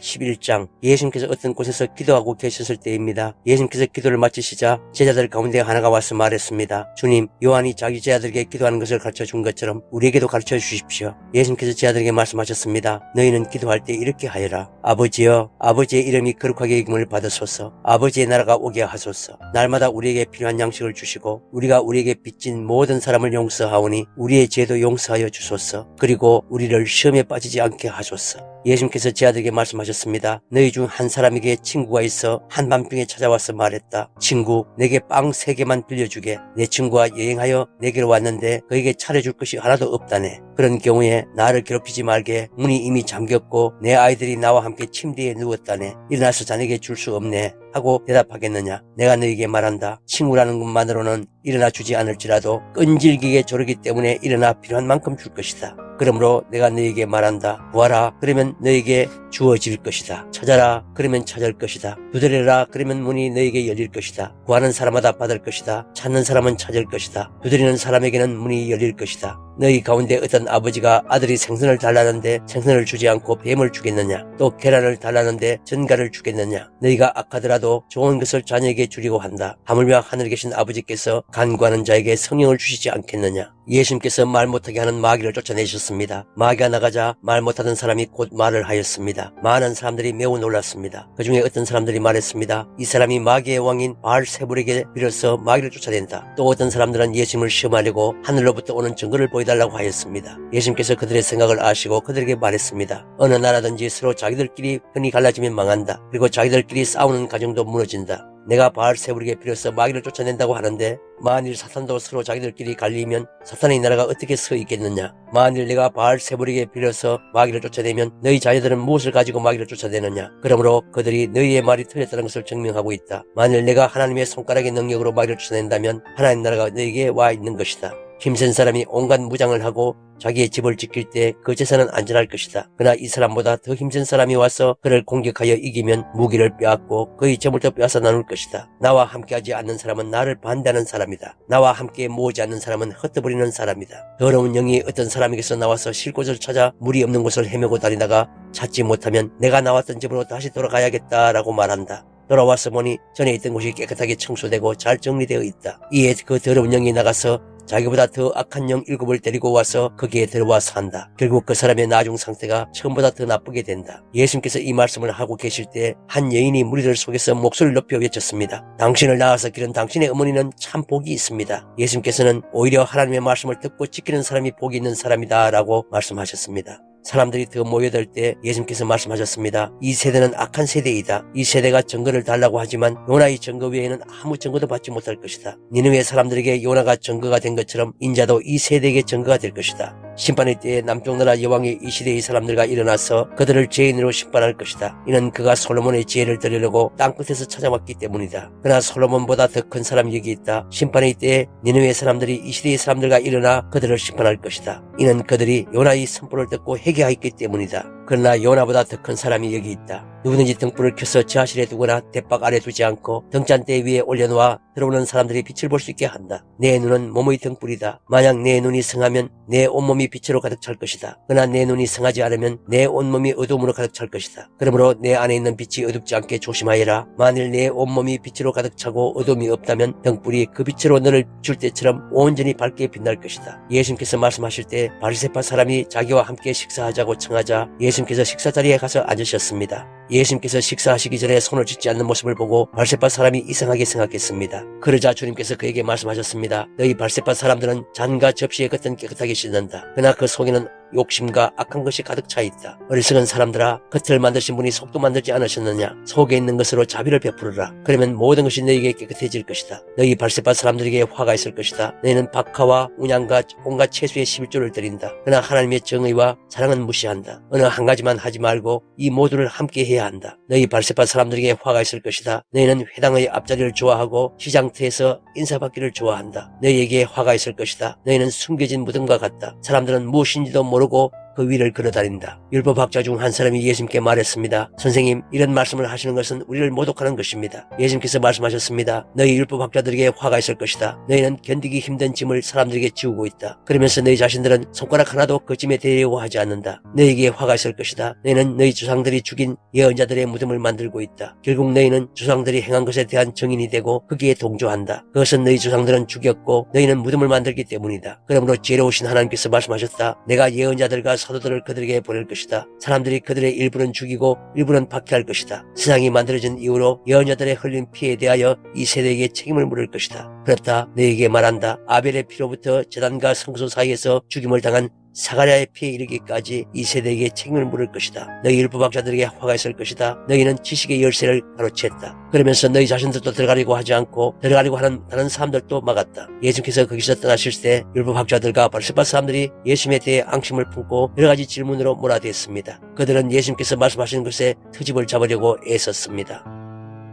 11장 예수님께서 어떤 곳에서 기도하고 계셨을 때입니다. 예수님께서 기도를 마치시자 제자들 가운데 하나가 와서 말했습니다. 주님, 요한이 자기 제자들에게 기도하는 것을 가르쳐 준 것처럼 우리에게도 가르쳐 주십시오. 예수님께서 제자들에게 말씀하셨습니다. 너희는 기도할 때 이렇게 하여라. 아버지여, 아버지의 이름이 거룩하게 여김을 받으소서. 아버지의 나라가 오게 하소서. 날마다 우리에게 필요한 양식을 주시고 우리가 우리에게 빚진 모든 사람을 용서하오니 우리의 죄도 용서하여 주소서. 그리고 우리를 시험에 빠지지 않게 하소서. 예수님께서 제 아들에게 말씀하셨습니다. 너희 중 한 사람에게 친구가 있어 한밤중에 찾아와서 말했다. 친구, 내게 빵 세 개만 빌려주게. 내 친구가 여행하여 내게로 왔는데 그에게 차려줄 것이 하나도 없다네. 그런 경우에 나를 괴롭히지 말게. 문이 이미 잠겼고 내 아이들이 나와 함께 침대에 누웠다네. 일어나서 자네에게 줄 수 없네. 하고 대답하겠느냐. 내가 너에게 말한다. 친구라는 것만으로는 일어나 주지 않을지라도 끈질기게 조르기 때문에 일어나 필요한 만큼 줄 것이다. 그러므로 내가 너에게 말한다. 구하라. 그러면 너에게 주어질 것이다. 찾아라. 그러면 찾을 것이다. 두드려라. 그러면 문이 너에게 열릴 것이다. 구하는 사람마다 받을 것이다. 찾는 사람은 찾을 것이다. 두드리는 사람에게는 문이 열릴 것이다. 너희 가운데 어떤 아버지가 아들이 생선을 달라는데 생선을 주지 않고 뱀을 주겠느냐? 또 계란을 달라는데 전갈을 주겠느냐? 너희가 악하더라도 좋은 것을 자녀에게 주려고 한다. 하물며 하늘에 계신 아버지께서 간구하는 자에게 성령을 주시지 않겠느냐? 예수님께서 말 못하게 하는 마귀를 쫓아내셨습니다. 마귀가 나가자 말 못하던 사람이 곧 말을 하였습니다. 많은 사람들이 매우 놀랐습니다. 그 중에 어떤 사람들이 말했습니다. 이 사람이 마귀의 왕인 바알세불에게 빌어서 마귀를 쫓아낸다. 또 어떤 사람들은 예수님을 시험하려고 하늘로부터 오는 증거를 보여달라고 하였습니다. 예수님께서 그들의 생각을 아시고 그들에게 말했습니다. 어느 나라든지 서로 자기들끼리 흔히 갈라지면 망한다. 그리고 자기들끼리 싸우는 가정도 무너진다. 내가 바알세불에게 빌어서 마귀를 쫓아낸다고 하는데 만일 사탄도 서로 자기들끼리 갈리면 사탄의 나라가 어떻게 서 있겠느냐? 만일 내가 바알세불에게 빌어서 마귀를 쫓아내면 너희 자녀들은 무엇을 가지고 마귀를 쫓아내느냐? 그러므로 그들이 너희의 말이 틀렸다는 것을 증명하고 있다. 만일 내가 하나님의 손가락의 능력으로 마귀를 쫓아낸다면 하나님 나라가 너에게 와 있는 것이다 힘센 사람이 온갖 무장을 하고 자기의 집을 지킬 때 그 재산은 안전할 것이다. 그러나 이 사람보다 더 힘센 사람이 와서 그를 공격하여 이기면 무기를 빼앗고 그의 재물도 빼앗아 나눌 것이다. 나와 함께하지 않는 사람은 나를 반대하는 사람이다. 나와 함께 모으지 않는 사람은 흩어버리는 사람이다. 더러운 영이 어떤 사람에게서 나와서 쉴 곳을 찾아 물이 없는 곳을 헤매고 다니다가 찾지 못하면 내가 나왔던 집으로 다시 돌아가야겠다라고 말한다. 돌아와서 보니 전에 있던 곳이 깨끗하게 청소되고 잘 정리되어 있다. 이에 그 더러운 영이 나가서 자기보다 더 악한 영 일곱을 데리고 와서 거기에 들어와 산다. 결국 그 사람의 나중 상태가 처음보다 더 나쁘게 된다. 예수님께서 이 말씀을 하고 계실 때 한 여인이 무리들 속에서 목소리를 높여 외쳤습니다. 당신을 낳아서 기른 당신의 어머니는 참 복이 있습니다. 예수님께서는 오히려 하나님의 말씀을 듣고 지키는 사람이 복이 있는 사람이다 라고 말씀하셨습니다. 사람들이 더 모여들 때 예수님께서 말씀하셨습니다. 이 세대는 악한 세대이다. 이 세대가 증거를 달라고 하지만 요나의 증거 외에는 아무 증거도 받지 못할 것이다. 니느웨 사람들에게 요나가 증거가 된 것처럼 인자도 이 세대에게 증거가 될 것이다. 심판의 때에 남쪽 나라 여왕이 이 시대의 사람들과 일어나서 그들을 죄인으로 심판할 것이다. 이는 그가 솔로몬의 지혜를 들으려고 땅끝에서 찾아왔기 때문이다. 그러나 솔로몬보다 더 큰 사람이 여기 있다. 심판의 때에 니느웨 사람들이 이 시대의 사람들과 일어나 그들을 심판할 것이다. 이는 그들이 요나의 선포를 듣고 회개하였기 때문이다. 그러나 요나보다 더 큰 사람이 여기 있다. 누구든지 등불을 켜서 지하실에 두거나 대박 아래 두지 않고 등잔대 위에 올려놓아 들어오는 사람들이 빛을 볼 수 있게 한다. 내 눈은 몸의 등불이다. 만약 내 눈이 성하면 내 온몸이 빛으로 가득 찰 것이다. 그러나 내 눈이 성하지 않으면 내 온몸이 어둠으로 가득 찰 것이다. 그러므로 내 안에 있는 빛이 어둡지 않게 조심하여라. 만일 내 온몸이 빛으로 가득 차고 어둠이 없다면 등불이 그 빛으로 너를 줄 때처럼 온전히 밝게 빛날 것이다. 예수님께서 말씀하실 때 바리세파 사람이 자기와 함께 식사하자고 청하자 예수 님께서 식사 자리에 가서 앉으셨습니다. 예수님께서 식사하시기 전에 손을 씻지 않는 모습을 보고 발세파 사람이 이상하게 생각했습니다. 그러자 주님께서 그에게 말씀하셨습니다. 너희 발세파 사람들은 잔과 접시의 겉은 깨끗하게 씻는다. 그러나 그 속에는 욕심과 악한 것이 가득 차 있다. 어리석은 사람들아, 겉을 만드신 분이 속도 만들지 않으셨느냐? 속에 있는 것으로 자비를 베풀어라. 그러면 모든 것이 너희에게 깨끗해질 것이다. 너희 발세파 사람들에게 화가 있을 것이다. 너희는 박하와 운양과 온갖 채수의 11조를 드린다. 그러나 하나님의 정의와 사랑은 무시한다. 어느 한 가지만 하지 말고 이 모두를 함께 해야 한다. 너희 발세파 사람들에게 화가 있을 것이다. 너희는 회당의 앞자리를 좋아하고 시장터에서 인사받기를 좋아한다. 너희에게 화가 있을 것이다. 너희는 숨겨진 무덤과 같다. 사람들은 무엇인지도 모르고 ルゴ。 그 위를 걸어다닌다. 율법학자 중 한 사람이 예수님께 말했습니다. 선생님, 이런 말씀을 하시는 것은 우리를 모독하는 것입니다. 예수님께서 말씀하셨습니다. 너희 율법학자들에게 화가 있을 것이다. 너희는 견디기 힘든 짐을 사람들에게 지우고 있다. 그러면서 너희 자신들은 손가락 하나도 그 짐에 대려고 하지 않는다. 너희에게 화가 있을 것이다. 너희는 너희 조상들이 죽인 예언자들의 무덤을 만들고 있다. 결국 너희는 조상들이 행한 것에 대한 정인이 되고 거기에 동조한다. 그것은 너희 조상들은 죽였고 너희는 무덤을 만들기 때문이다. 그러므로 지혜로우신 하나님께서 말씀하셨다. 내가 예언자들과 사도들을 그들에게 보낼 것이다. 사람들이 그들의 일부는 죽이고 일부는 박해할 것이다. 세상이 만들어진 이후로 예언자들의 흘린 피에 대하여 이 세대에게 책임을 물을 것이다. 그렇다. 너에게 말한다. 아벨의 피로부터 재단과 성소 사이에서 죽임을 당한 사가랴의 피에 이르기까지 이 세대에게 책임을 물을 것이다. 너희 율법학자들에게 화가 있을 것이다. 너희는 지식의 열쇠를 가로챘다. 그러면서 너희 자신들도 들어가려고 하지 않고 들어가려고 하는 다른 사람들도 막았다. 예수께서 거기서 떠나실 때 율법학자들과 바리새파 사람들이 예수님에 대해 앙심을 품고 여러 가지 질문으로 몰아댔습니다. 그들은 예수님께서 말씀하시는 것에 트집을 잡으려고 애썼습니다.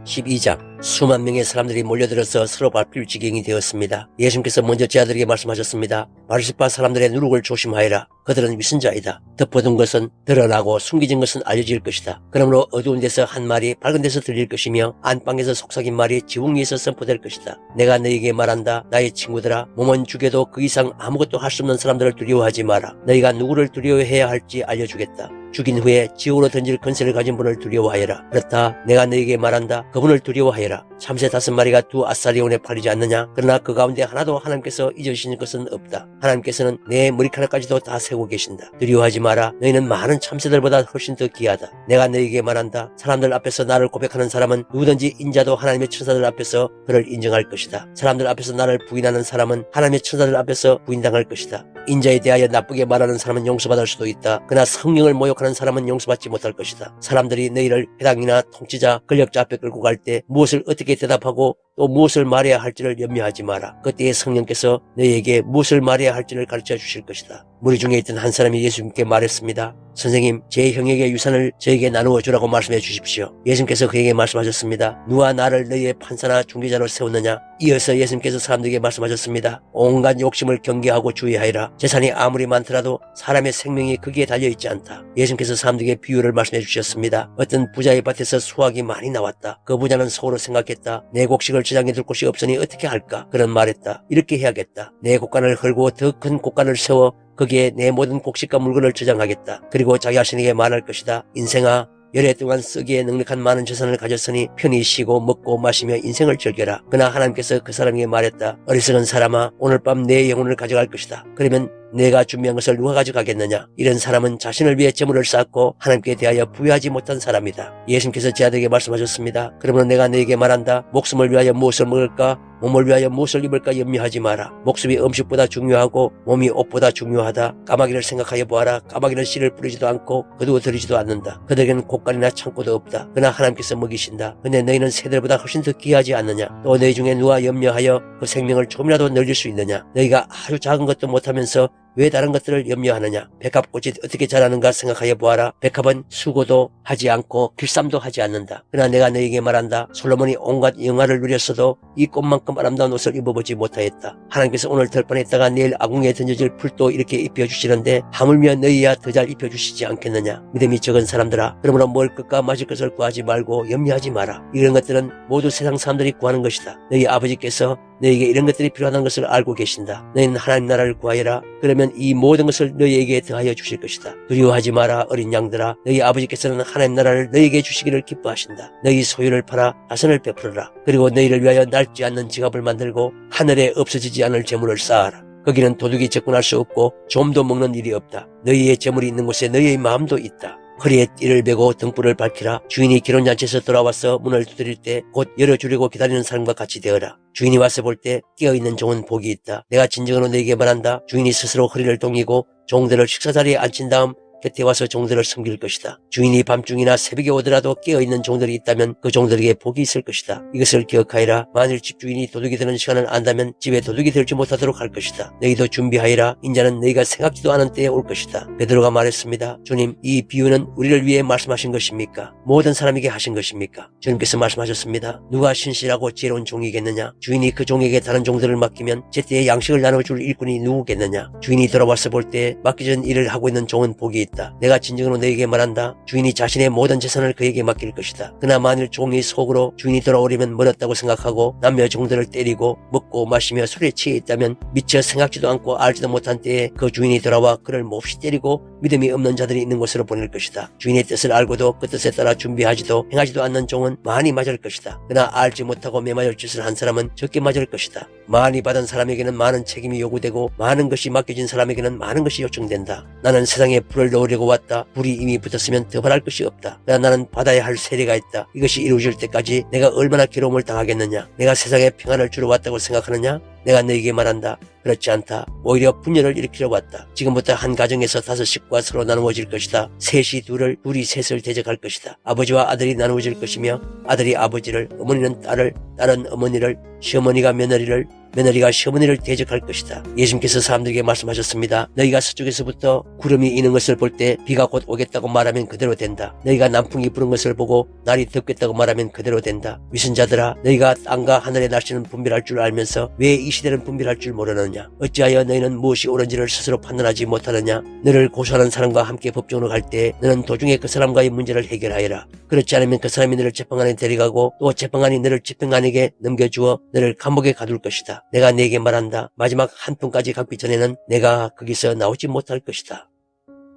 12장 수만 명의 사람들이 몰려들어서 서로 밟힐 지경이 되었습니다. 예수님께서 먼저 제자들에게 말씀하셨습니다. 바리새파 사람들의 누룩을 조심하여라. 그들은 위선자이다. 덮어둔 것은 드러나고 숨겨진 것은 알려질 것이다. 그러므로 어두운 데서 한 말이 밝은 데서 들릴 것이며 안방에서 속삭인 말이 지붕 위에서 선포될 것이다. 내가 너에게 말한다. 나의 친구들아 몸은 죽여도 그 이상 아무것도 할 수 없는 사람들을 두려워하지 마라. 너희가 누구를 두려워해야 할지 알려주겠다. 죽인 후에 지옥으로 던질 근세를 가진 분을 두려워하여라. 그렇다. 내가 너에게 말한다. 그분을 두려워하여라. 참새 다섯 마리가 두 아사리온에 팔리지 않느냐? 그러나 그 가운데 하나도 하나님께서 잊으시는 것은 없다. 하나님께서는 내 머리카락까지도 다 세고 계신다. 두려워하지 마라. 너희는 많은 참새들보다 훨씬 더 귀하다. 내가 너에게 말한다. 사람들 앞에서 나를 고백하는 사람은 누구든지 인자도 하나님의 천사들 앞에서 그를 인정할 것이다. 사람들 앞에서 나를 부인하는 사람은 하나님의 천사들 앞에서 부인당할 것이다. 인자에 대하여 나쁘게 말하는 사람은 용서받을 수도 있다. 그러나 성령을 모욕하는 사람은 용서받지 못할 것이다. 사람들이 너희를 회당이나 통치자, 권력자 앞에 끌고 갈 때 무엇을 어떻게 대답하고 또 무엇을 말해야 할지를 염려하지 마라. 그때에 성령께서 너희에게 무엇을 말해야 할지를 가르쳐 주실 것이다. 무리 중에 있던 한 사람이 예수님께 말했습니다. 선생님, 제 형에게 유산을 저에게 나누어 주라고 말씀해 주십시오. 예수님께서 그에게 말씀하셨습니다. 누가 나를 너희의 판사나 중재자로 세웠느냐? 이어서 예수님께서 사람들에게 말씀하셨습니다. 온갖 욕심을 경계하고 주의하여라. 재산이 아무리 많더라도 사람의 생명이 거기에 달려있지 않다. 예수님께서 사람들에게 비유를 말씀해 주셨습니다. 어떤 부자의 밭에서 수확이 많이 나왔다. 그 부자는 속으로 생각했다. 내 곡식을 저장해 둘 곳이 없으니 어떻게 할까? 그런 말했다. 이렇게 해야겠다. 내 곡간을 헐고 더 큰 곡간을 세워 거기에 내 모든 곡식과 물건을 저장하겠다. 그리고 자기 자신에게 말할 것이다. 인생아, 열애 동안 쓰기에 넉넉한 많은 재산을 가졌으니 편히 쉬고 먹고 마시며 인생을 즐겨라. 그러나 하나님께서 그 사람에게 말했다. 어리석은 사람아, 오늘 밤 내 영혼을 가져갈 것이다. 그러면 내가 준비한 것을 누가 가져가겠느냐? 이런 사람은 자신을 위해 재물을 쌓고 하나님께 대하여 부여하지 못한 사람이다. 예수님께서 제 아들에게 말씀하셨습니다. 그러므로 내가 너에게 말한다. 목숨을 위하여 무엇을 먹을까? 몸을 위하여 무엇을 입을까 염려하지 마라. 목숨이 음식보다 중요하고 몸이 옷보다 중요하다. 까마귀를 생각하여 보아라. 까마귀는 씨를 뿌리지도 않고 거두어 들이지도 않는다. 그들에게는 곡간이나 창고도 없다. 그러나 하나님께서 먹이신다. 근데 너희는 새들보다 훨씬 더 귀하지 않느냐? 또 너희 중에 누가 염려하여 그 생명을 조금이라도 늘릴 수 있느냐? 너희가 아주 작은 것도 못하면서 왜 다른 것들을 염려하느냐? 백합꽃이 어떻게 자라는가 생각하여 보아라. 백합은 수고도 하지 않고 길쌈도 하지 않는다. 그러나 내가 너에게 말한다. 솔로몬이 온갖 영화를 누렸어도 이 꽃만큼 아름다운 옷을 입어보지 못하였다. 하나님께서 오늘 덜판했다가 내일 아궁에 던져질 풀도 이렇게 입혀주시는데 하물며 너희야 더 잘 입혀주시지 않겠느냐? 믿음이 적은 사람들아. 그러므로 먹을 것과 마실 것을 구하지 말고 염려하지 마라. 이런 것들은 모두 세상 사람들이 구하는 것이다. 너희 아버지께서 너에게 이런 것들이 필요하다는 것을 알고 계신다. 너희는 하나님 나라를 구하여라. 그러면 이 모든 것을 너희에게 더하여 주실 것이다. 두려워하지 마라 어린 양들아. 너희 아버지께서는 하나님 나라를 너희에게 주시기를 기뻐하신다. 너희 소유를 팔아 자선을 베풀어라. 그리고 너희를 위하여 낡지 않는 지갑을 만들고 하늘에 없어지지 않을 재물을 쌓아라. 거기는 도둑이 접근할 수 없고 좀도 먹는 일이 없다. 너희의 재물이 있는 곳에 너희의 마음도 있다. 허리에 띠를 베고 등불을 밝히라. 주인이 결혼잔치에서 돌아와서 문을 두드릴 때 곧 열어주려고 기다리는 사람과 같이 되어라. 주인이 와서 볼 때 깨어있는 종은 복이 있다. 내가 진정으로 너에게 말한다. 주인이 스스로 허리를 동이고 종들을 식사 자리에 앉힌 다음 곁에 와서 종들을 섬길 것이다. 주인이 밤중이나 새벽에 오더라도 깨어있는 종들이 있다면 그 종들에게 복이 있을 것이다. 이것을 기억하여라. 만일 집주인이 도둑이 드는 시간을 안다면 집에 도둑이 들지 못하도록 할 것이다. 너희도 준비하여라. 인자는 너희가 생각지도 않은 때에 올 것이다. 베드로가 말했습니다. 주님, 이 비유는 우리를 위해 말씀하신 것입니까? 모든 사람에게 하신 것입니까? 주님께서 말씀하셨습니다. 누가 신실하고 지혜로운 종이겠느냐? 주인이 그 종에게 다른 종들을 맡기면 제때에 양식을 나눠줄 일꾼이 누구겠느냐? 주인이 돌아와서 볼 때 맡겨진 일을 하고 있는 종은 복이 있다. 내가 진정으로 너에게 말한다. 주인이 자신의 모든 재산을 그에게 맡길 것이다. 그나 만일 종이 속으로 주인이 돌아오려면 멀었다고 생각하고 남녀 종들을 때리고 먹고 마시며 술에 취해 있다면 미처 생각지도 않고 알지도 못한 때에 그 주인이 돌아와 그를 몹시 때리고 믿음이 없는 자들이 있는 곳으로 보낼 것이다. 주인의 뜻을 알고도 그 뜻에 따라 준비하지도 행하지도 않는 종은 많이 맞을 것이다. 그러나 알지 못하고 매맞을 짓을 한 사람은 적게 맞을 것이다. 많이 받은 사람에게는 많은 책임이 요구되고 많은 것이 맡겨진 사람에게는 많은 것이 요청된다. 나는 세상에 불을 넣으려고 왔다. 불이 이미 붙었으면 더 바랄 것이 없다. 그러나 나는 받아야 할 세례가 있다. 이것이 이루어질 때까지 내가 얼마나 괴로움을 당하겠느냐. 내가 세상에 평안을 주러 왔다고 생각하느냐? 내가 너에게 말한다. 그렇지 않다. 오히려 분열을 일으키려 왔다. 지금부터 한 가정에서 다섯 식구가 서로 나누어질 것이다. 셋이 둘을, 둘이 셋을 대적할 것이다. 아버지와 아들이 나누어질 것이며 아들이 아버지를, 어머니는 딸을, 딸은 어머니를, 시어머니가 며느리를, 며느리가 시어머니를 대적할 것이다. 예수님께서 사람들에게 말씀하셨습니다. 너희가 서쪽에서부터 구름이 이는 것을 볼 때 비가 곧 오겠다고 말하면 그대로 된다. 너희가 남풍이 부는 것을 보고 날이 덥겠다고 말하면 그대로 된다. 위선자들아 너희가 땅과 하늘의 날씨는 분별할 줄 알면서 왜 이 시대는 분별할 줄 모르느냐. 어찌하여 너희는 무엇이 옳은지를 스스로 판단하지 못하느냐. 너를 고소하는 사람과 함께 법정으로 갈 때 너는 도중에 그 사람과의 문제를 해결하여라. 그렇지 않으면 그 사람이 너를 재판관에 데려가고 또 재판관이 너를 집행관에게 넘겨주어 너를 감옥에 가둘 것이다. 내가 네게 말한다. 마지막 한 푼까지 갚기 전에는 내가 거기서 나오지 못할 것이다.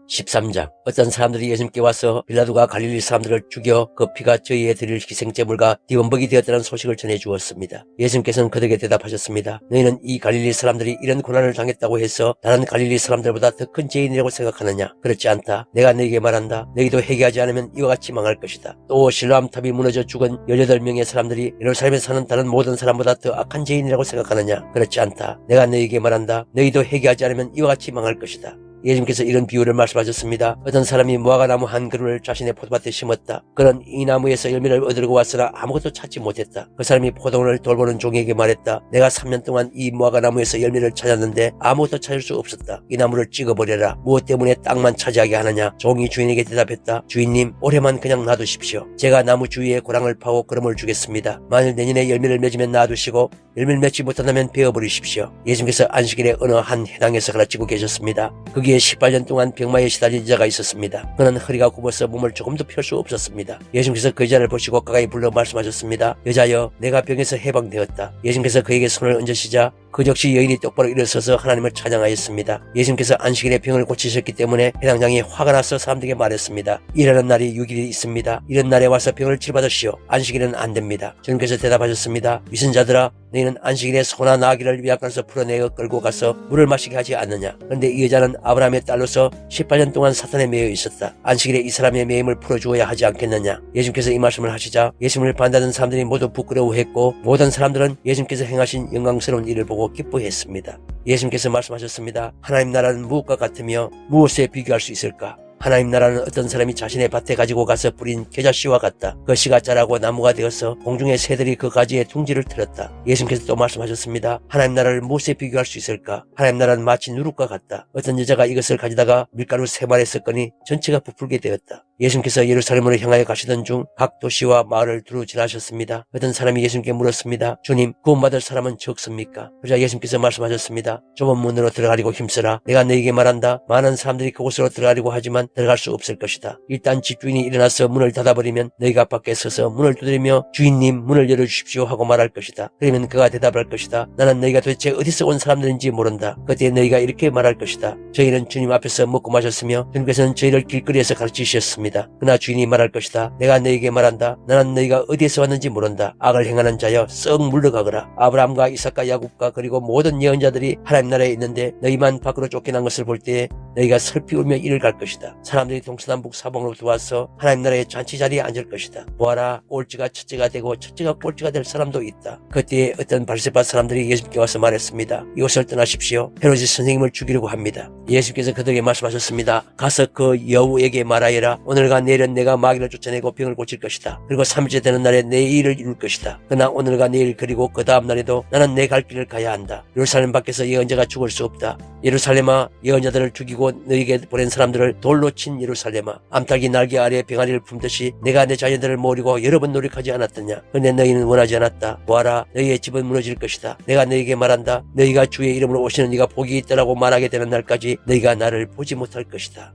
13장 어떤 사람들이 예수님께 와서 빌라도가 갈릴리 사람들을 죽여 그 피가 저희에 드릴 희생제물과 뒤원복이 되었다는 소식을 전해 주었습니다. 예수님께서는 그들에게 대답하셨습니다. 너희는 이 갈릴리 사람들이 이런 고난을 당했다고 해서 다른 갈릴리 사람들보다 더 큰 죄인이라고 생각하느냐? 그렇지 않다. 내가 너희에게 말한다. 너희도 회개하지 않으면 이와 같이 망할 것이다. 또 실로암 탑이 무너져 죽은 18명의 사람들이 예루살렘에 사는 다른 모든 사람보다 더 악한 죄인이라고 생각하느냐? 그렇지 않다. 내가 너희에게 말한다. 너희도 회개하지 않으면 이와 같이 망할 것이다. 예수님께서 이런 비유를 말씀하셨습니다. 어떤 사람이 무화과 나무 한 그루를 자신의 포도밭에 심었다. 그는 이 나무에서 열매를 얻으려고 왔으나 아무것도 찾지 못했다. 그 사람이 포도원을 돌보는 종에게 말했다. 내가 3년 동안 이 무화과 나무에서 열매를 찾았는데 아무것도 찾을 수 없었다. 이 나무를 찍어버려라. 무엇 때문에 땅만 차지하게 하느냐? 종이 주인에게 대답했다. 주인님, 올해만 그냥 놔두십시오. 제가 나무 주위에 고랑을 파고 그름을 주겠습니다. 만일 내년에 열매를 맺으면 놔두시고 열매를 맺지 못한다면 베어버리십시오. 예수님께서 안식일에 어느 한 해당에서 가르치고 계셨습니다. 거 기에 18년 동안 병마에 시달린 자가 있었습니다. 그는 허리가 굽어서 몸을 조금도 펼 수 없었습니다. 예수님께서 그 여자를 보시고 가까이 불러 말씀하셨습니다. 여자여, 내가 병에서 해방되었다. 예수님께서 그에게 손을 얹으시자 그 역시 여인이 똑바로 일어서서 하나님을 찬양하였습니다. 예수님께서 안식일에 병을 고치셨기 때문에 해당장이 화가 나서 사람들에게 말했습니다. 일하는 날이 6일이 있습니다. 이런 날에 와서 병을 치료받으시오. 안식일은 안 됩니다. 주님께서 대답하셨습니다. 위선자들아 너희는 안식일에 소나 나귀를 위약간에서 풀어내어 끌고 가서 물을 마시게 하지 않느냐. 그런데 이 여자는 아 브라함의 딸로서 18년 동안 사탄에 매여 있었다. 안식일에 이 사람의 매임을 풀어주어야 하지 않겠느냐. 예수님께서 이 말씀을 하시자 예수님을 반대하는 사람들이 모두 부끄러워했고 모든 사람들은 예수님께서 행하신 영광스러운 일을 보고 기뻐했습니다. 예수님께서 말씀하셨습니다. 하나님 나라는 무엇과 같으며 무엇에 비교할 수 있을까? 하나님 나라는 어떤 사람이 자신의 밭에 가지고 가서 뿌린 겨자씨와 같다. 그 씨가 자라고 나무가 되어서 공중의 새들이 그 가지에 둥지를 틀었다. 예수님께서 또 말씀하셨습니다. 하나님 나라를 무엇에 비교할 수 있을까? 하나님 나라는 마치 누룩과 같다. 어떤 여자가 이것을 가져다가 밀가루 세 마리에 섞으니 전체가 부풀게 되었다. 예수님께서 예루살렘으로 향하여 가시던 중 각 도시와 마을을 두루 지나셨습니다. 어떤 사람이 예수님께 물었습니다. 주님, 구원받을 사람은 적습니까? 그러자 예수님께서 말씀하셨습니다. 좁은 문으로 들어가려고 힘쓰라. 내가 너에게 말한다. 많은 사람들이 그곳으로 들어가려고 하지만 들어갈 수 없을 것이다. 일단 집주인이 일어나서 문을 닫아버리면 너희가 밖에 서서 문을 두드리며 주인님 문을 열어주십시오 하고 말할 것이다. 그러면 그가 대답할 것이다. 나는 너희가 도대체 어디서 온 사람들인지 모른다. 그때 너희가 이렇게 말할 것이다. 저희는 주님 앞에서 먹고 마셨으며 주님께서는 저희를 길거리에서 가르치셨습니다. 그러나 주인이 말할 것이다. 내가 너희에게 말한다. 나는 너희가 어디에서 왔는지 모른다. 악을 행하는 자여 썩 물러가거라. 아브라함과 이삭과 야곱과 그리고 모든 예언자들이 하나님 나라에 있는데 너희만 밖으로 쫓겨난 것을 볼 때에 너희가 슬피 울며 이를 갈 것이다. 사람들이 동서남북 사방으로부터 와서 하나님 나라의 잔치 자리에 앉을 것이다. 보아라 꼴찌가 첫째가 되고 첫째가 꼴찌가 될 사람도 있다. 그때에 어떤 발세파 사람들이 예수님께 와서 말했습니다. 이곳을 떠나십시오. 헤로지 선생님을 죽이려고 합니다. 예수님께서 그들에게 말씀하셨습니다. 가서 그 여우에게 말하여라. 오늘과 내일은 내가 마귀를 쫓아내고 병을 고칠 것이다. 그리고 3일째 되는 날에 내 일을 이룰 것이다. 그러나 오늘과 내일 그리고 그 다음 날에도 나는 내 갈 길을 가야 한다. 예루살렘 밖에서 예언자가 죽을 수 없다. 예루살렘아 예언자들을 죽이고 너에게 보낸 사람들을 돌로 친 예루살렘아 암탉이 날개 아래 병아리를 품듯이 내가 내 자녀들을 모으고 여러 번 노력하지 않았더냐? 근데 너희는 원하지 않았다. 보아라 너희의 집은 무너질 것이다. 내가 너희에게 말한다. 너희가 주의 이름으로 오시는 이가 복이 있다라고 말하게 되는 날까지 너희가 나를 보지 못할 것이다.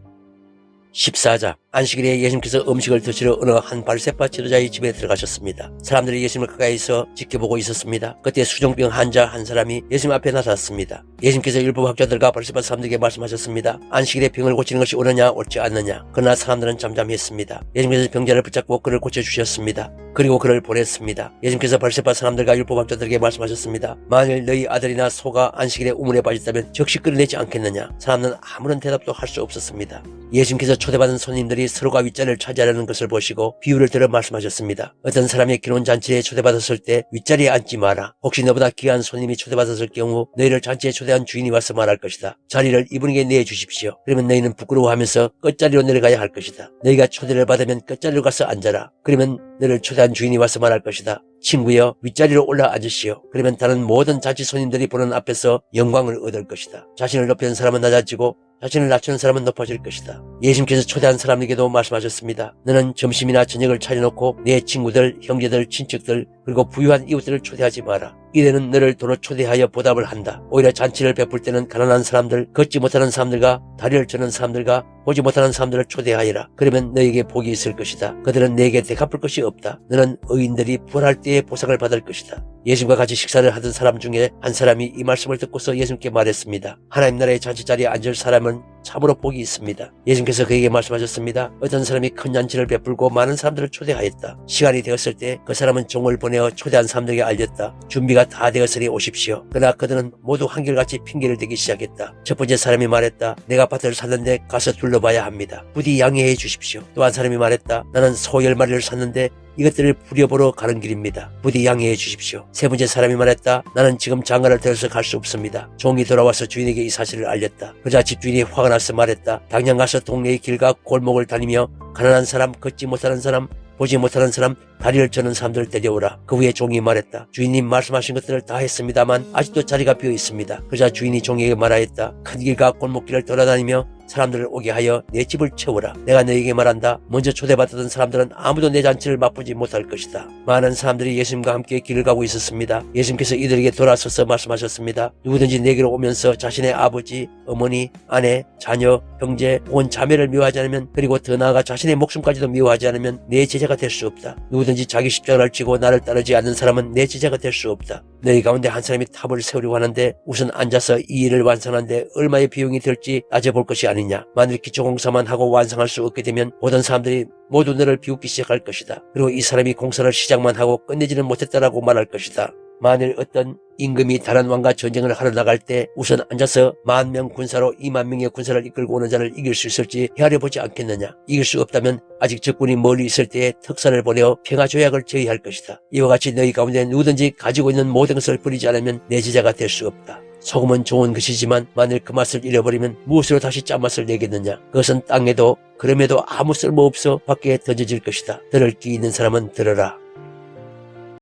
14장 안식일에 예수님께서 음식을 드시러 어느 한 발세파 지도자의 집에 들어가셨습니다. 사람들이 예수님을 가까이서 지켜보고 있었습니다. 그때 수종병 환자 한 사람이 예수님 앞에 나섰습니다. 예수님께서 일부 학자들과 발세파 사람들에게 말씀하셨습니다. 안식일에 병을 고치는 것이 옳으냐 옳지 않느냐. 그러나 사람들은 잠잠했습니다. 예수님께서 병자를 붙잡고 그를 고쳐주셨습니다. 그리고 그를 보냈습니다. 예수님께서 발세파 사람들과 율법 학자들에게 말씀하셨습니다. 만일 너희 아들이나 소가 안식일에 우물에 빠졌다면 즉시 끌어내지 않겠느냐. 사람은 아무런 대답도 할 수 없었습니다. 예수님께서 초대받은 손님들이 서로가 윗자리를 차지하려는 것을 보시고 비유를 들어 말씀하셨습니다. 어떤 사람이 결혼 잔치에 초대받았을 때 윗자리에 앉지 마라. 혹시 너보다 귀한 손님이 초대받았을 경우 너희를 잔치에 초대한 주인이 와서 말할 것이다. 자리를 이분에게 내어 주십시오. 그러면 너희는 부끄러워하면서 끝자리로 내려가야 할 것이다. 너희가 초대를 받으면 끝자리로 가서 앉아라. 그러면 너를 초대한 주인이 와서 말할 것이다. 친구여 윗자리로 올라 앉으시오. 그러면 다른 모든 잔치 손님들이 보는 앞에서 영광을 얻을 것이다. 자신을 높이는 사람은 낮아지고 자신을 낮추는 사람은 높아질 것이다. 예수님께서 초대한 사람에게도 말씀하셨습니다. 너는 점심이나 저녁을 차려놓고 내 친구들, 형제들, 친척들 그리고 부유한 이웃들을 초대하지 마라. 이래는 너를 도로 초대하여 보답을 한다. 오히려 잔치를 베풀 때는 가난한 사람들, 걷지 못하는 사람들과 다리를 저는 사람들과 보지 못하는 사람들을 초대하여라. 그러면 너에게 복이 있을 것이다. 그들은 내게 되갚을 것이 없다. 너는 의인들이 부활할 때에 보상을 받을 것이다. 예수님과 같이 식사를 하던 사람 중에 한 사람이 이 말씀을 듣고서 예수님께 말했습니다. 하나님 나라의 잔치 자리에 앉을 사람은 참으로 복이 있습니다. 예수님께서 그에게 말씀하셨습니다. 어떤 사람이 큰 잔치를 베풀고 많은 사람들을 초대하였다. 시간이 되었을 때 그 사람은 종을 보내어 초대한 사람들에게 알렸다. 준비가 다 되었으니 오십시오. 그러나 그들은 모두 한결같이 핑계를 대기 시작했다. 첫 번째 사람이 말했다. 내가 밭을 샀는데 가서 둘러봐야 합니다. 부디 양해해 주십시오. 또 한 사람이 말했다. 나는 소 열 마리를 샀는데 이것들을 부려보러 가는 길입니다. 부디 양해해 주십시오. 세 번째 사람이 말했다. 나는 지금 장가를 들어서 갈 수 없습니다. 종이 돌아와서 주인에게 이 사실을 알렸다. 그자 집주인이 화가 나서 말했다. 당장 가서 동네의 길과 골목을 다니며 가난한 사람, 걷지 못하는 사람, 보지 못하는 사람, 다리를 저는 사람들을 데려오라. 그 후에 종이 말했다. 주인님 말씀하신 것들을 다 했습니다만 아직도 자리가 비어 있습니다. 그자 주인이 종에게 말하였다. 큰 길과 골목길을 돌아다니며 사람들을 오게 하여 내 집을 채우라. 내가 너에게 말한다. 먼저 초대받았던 사람들은 아무도 내 잔치를 맛보지 못할 것이다. 많은 사람들이 예수님과 함께 길을 가고 있었습니다. 예수님께서 이들에게 돌아서서 말씀하셨습니다. 누구든지 내게로 오면서 자신의 아버지, 어머니, 아내, 자녀, 형제, 온 자매를 미워하지 않으면 그리고 더 나아가 자신의 목숨까지도 미워하지 않으면 내 제자가 될 수 없다. 누구든지 자기 십자가를 지고 나를 따르지 않는 사람은 내 제자가 될 수 없다. 너희 가운데 한 사람이 탑을 세우려고 하는데 우선 앉아서 이 일을 완성하는데 얼마의 비용이 들지 따져볼 것이 아니냐. 만일 기초공사만 하고 완성할 수 없게 되면 모든 사람들이 모두 너를 비웃기 시작할 것이다. 그리고 이 사람이 공사를 시작만 하고 끝내지는 못했다라고 말할 것이다. 만일 어떤 임금이 다른 왕과 전쟁을 하러 나갈 때 우선 앉아서 만 명 군사로 2만 명의 군사를 이끌고 오는 자를 이길 수 있을지 헤아려 보지 않겠느냐. 이길 수 없다면 아직 적군이 멀리 있을 때에 특사를 보내어 평화 조약을 제의할 것이다. 이와 같이 너희 가운데 누구든지 가지고 있는 모든 것을 버리지 않으면 내 제자가 될 수 없다. 소금은 좋은 것이지만 만일 그 맛을 잃어버리면 무엇으로 다시 짠맛을 내겠느냐. 그것은 땅에도 그럼에도 아무 쓸모없어 밖에 던져질 것이다. 들을 귀 있는 사람은 들어라.